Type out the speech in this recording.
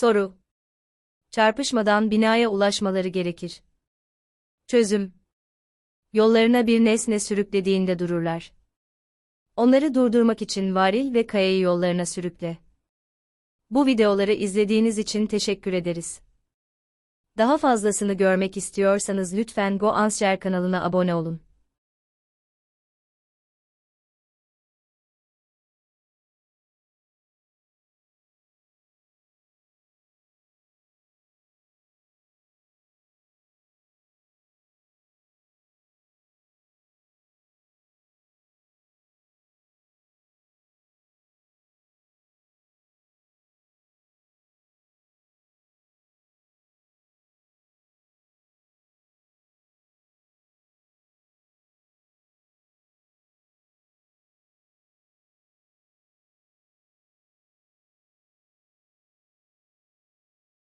Soru. Çarpışmadan binaya ulaşmaları gerekir. Çözüm. Yollarına bir nesne sürüklediğinde dururlar. Onları durdurmak için varil ve kayayı yollarına sürükle. Bu videoları izlediğiniz için teşekkür ederiz. Daha fazlasını görmek istiyorsanız lütfen GoAnsher kanalına abone olun.